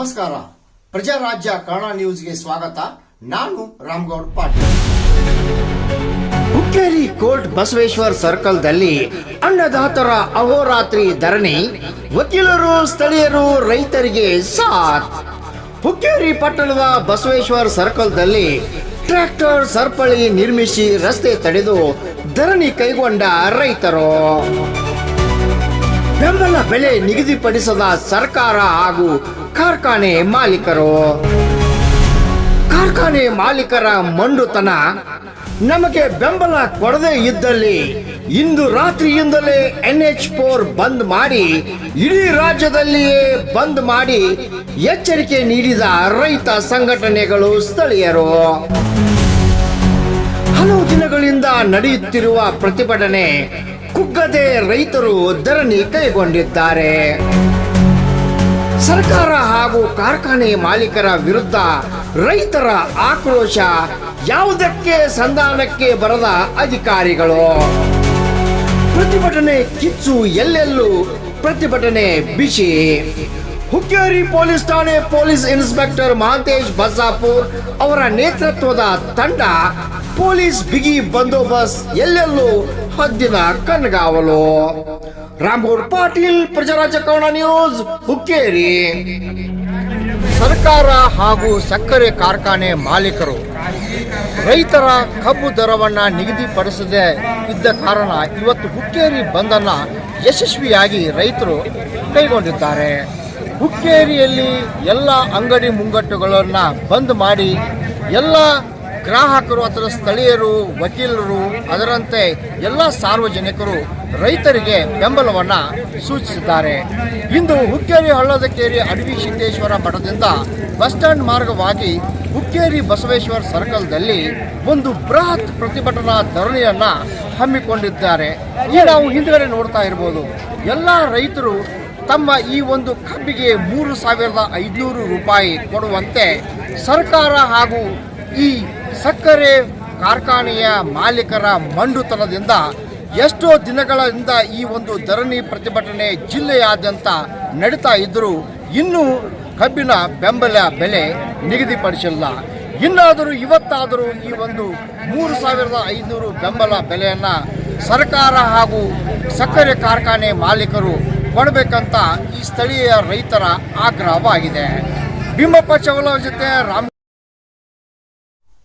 ನಮಸ್ಕಾರ. ಪ್ರಜಾರಾಜ್ಯ ಕನ್ನಡ ನ್ಯೂಸ್ಗೆ ಸ್ವಾಗತ. ನಾನು ರಾಮ್ಗೌಡ ಪಾಟೀಲ್. ಹುಕ್ಕೇರಿ ಕೋರ್ಟ್ ಬಸವೇಶ್ವರ್ ಸರ್ಕಲ್ದಲ್ಲಿ ಅನ್ನದಾತರ ಅಹೋರಾತ್ರಿ ಧರಣಿ. ವಕೀಲರು, ಸ್ಥಳೀಯರು, ರೈತರಿಗೆ ಸಾಥ್. ಹುಕ್ಕೇರಿ ಪಟ್ಟಣದ ಬಸವೇಶ್ವರ್ ಸರ್ಕಲ್ದಲ್ಲಿ ಟ್ರ್ಯಾಕ್ಟರ್ ಸರ್ಪಳಿ ನಿರ್ಮಿಸಿ ರಸ್ತೆ ತಡೆದು ಧರಣಿ ಕೈಗೊಂಡ ರೈತರು. ಬೆಂಬಲ ಬೆಲೆ ನಿಗದಿಪಡಿಸದ ಸರ್ಕಾರ ಹಾಗೂ ಕಾರ್ಖಾನೆ ಮಾಲೀಕರು. ಕಾರ್ಖಾನೆ ಮಾಲೀಕರ ಮಂಡುತನ ನಮಗೆ ಬೆಂಬಲ ಕೊಡದೇ ಇದ್ದಲ್ಲಿ ಇಂದು ರಾತ್ರಿಯಿಂದಲೇ ಎನ್ ಎಚ್ ಫೋರ್ ಬಂದ್ ಮಾಡಿ, ಇಡೀ ರಾಜ್ಯದಲ್ಲಿಯೇ ಬಂದ್ ಮಾಡಿ ಎಚ್ಚರಿಕೆ ನೀಡಿದ ರೈತ ಸಂಘಟನೆಗಳು ಸ್ಥಳೀಯರು. ಹಲವು ದಿನಗಳಿಂದ ನಡೆಯುತ್ತಿರುವ ಪ್ರತಿಭಟನೆ ಕುಗ್ಗದೆ ರೈತರು ಧರಣಿ ಕೈಗೊಂಡಿದ್ದಾರೆ. ಸರ್ಕಾರ ಹಾಗೂ ಕಾರ್ಖಾನೆ ಮಾಲೀಕರ ವಿರುದ್ಧ ರೈತರ ಆಕ್ರೋಶ ಯಾವುದಕ್ಕೆ ಸಂಧಾನಕ್ಕೆ ಬರದ ಅಧಿಕಾರಿಗಳು? ಪ್ರತಿಭಟನೆ ಕಿಚ್ಚು ಎಲ್ಲೆಲ್ಲೂ ಪ್ರತಿಭಟನೆ ಬಿಸಿ. ಹುಕ್ಕೇರಿ ಪೊಲೀಸ್ ಠಾಣೆ ಪೊಲೀಸ್ ಇನ್ಸ್ಪೆಕ್ಟರ್ ಮಹಾಂತೇಶ್ ಬಸಾಪುರ್ ಅವರ ನೇತೃತ್ವದ ತಂಡ ಪೊಲೀಸ್ ಬಿಗಿ ಬಂದೋಬಸ್ತ್ ಎಲ್ಲೆಲ್ಲೂ ಹದ್ದಿನ ಕಣ್ಗಾವಲು. ರಾಮಗೌಡ್ ಪಾಟೀಲ್ ಪ್ರಜಾ ಕನ್ನಡ ನ್ಯೂಸ್, ಹುಕ್ಕೇರಿ. ಸರ್ಕಾರ ಹಾಗೂ ಸಕ್ಕರೆ ಕಾರ್ಖಾನೆ ಮಾಲೀಕರು. ರೈತರ ಕಬ್ಬು ದರವನ್ನು ನಿಗದಿಪಡಿಸದೇ ಇದ್ದ ಕಾರಣ ಇವತ್ತು ಹುಕ್ಕೇರಿ ಬಂದನ್ನು ಯಶಸ್ವಿಯಾಗಿ ರೈತರು ಕೈಗೊಂಡಿದ್ದಾರೆ. ಹುಕ್ಕೇರಿಯಲ್ಲಿ ಎಲ್ಲ ಅಂಗಡಿ ಮುಂಗಟ್ಟುಗಳನ್ನು ಬಂದ್ ಮಾಡಿ ಎಲ್ಲ ಗ್ರಾಹಕರು ಅಥವಾ ಸ್ಥಳೀಯರು, ವಕೀಲರು, ಅದರಂತೆ ಎಲ್ಲ ಸಾರ್ವಜನಿಕರು ರೈತರಿಗೆ ಬೆಂಬಲವನ್ನು ಸೂಚಿಸಿದ್ದಾರೆ. ಇಂದು ಹುಕ್ಕೇರಿ ಹಳ್ಳದಕೇರಿ ಅಡವಿ ಸಿದ್ದೇಶ್ವರ ಮಠದಿಂದ ಬಸ್ ಸ್ಟ್ಯಾಂಡ್ ಮಾರ್ಗವಾಗಿ ಹುಕ್ಕೇರಿ ಬಸವೇಶ್ವರ ಸರ್ಕಲ್ದಲ್ಲಿ ಒಂದು ಬೃಹತ್ ಪ್ರತಿಭಟನಾ ಧರಣಿಯನ್ನು ಹಮ್ಮಿಕೊಂಡಿದ್ದಾರೆ. ಈ ನಾವು ಹಿಂದುಗಡೆ ನೋಡ್ತಾ ಇರ್ಬೋದು, ಎಲ್ಲ ರೈತರು ತಮ್ಮ ಈ ಒಂದು ಕಬ್ಬಿಗೆ ಮೂರು ಸಾವಿರದ ಐದುನೂರು ರೂಪಾಯಿ ಕೊಡುವಂತೆ ಸರ್ಕಾರ ಹಾಗೂ ಈ ಸಕ್ಕರೆ ಕಾರ್ಖಾನೆಯ ಮಾಲೀಕರ ಮಂಡುತನದಿಂದ ಎಷ್ಟೋ ದಿನಗಳಿಂದ ಈ ಒಂದು ಧರಣಿ ಪ್ರತಿಭಟನೆ ಜಿಲ್ಲೆಯಾದ್ಯಂತ ನಡೀತಾ ಇದ್ದರೂ ಇನ್ನೂ ಕಬ್ಬಿನ ಬೆಂಬಲ ಬೆಲೆ ನಿಗದಿಪಡಿಸಿಲ್ಲ. ಇನ್ನಾದರೂ ಇವತ್ತಾದರೂ ಈ ಒಂದು ಮೂರು ಸಾವಿರದ ಐನೂರು ಬೆಂಬಲ ಬೆಲೆಯನ್ನು ಸರ್ಕಾರ ಹಾಗೂ ಸಕ್ಕರೆ ಕಾರ್ಖಾನೆ ಮಾಲೀಕರು ಕೊಡಬೇಕಂತ ಈ ಸ್ಥಳೀಯ ರೈತರ ಆಗ್ರಹವಾಗಿದೆ. ಭೀಮಪ್ಪ ಚವಲ ಜೊತೆ ರಾಮ್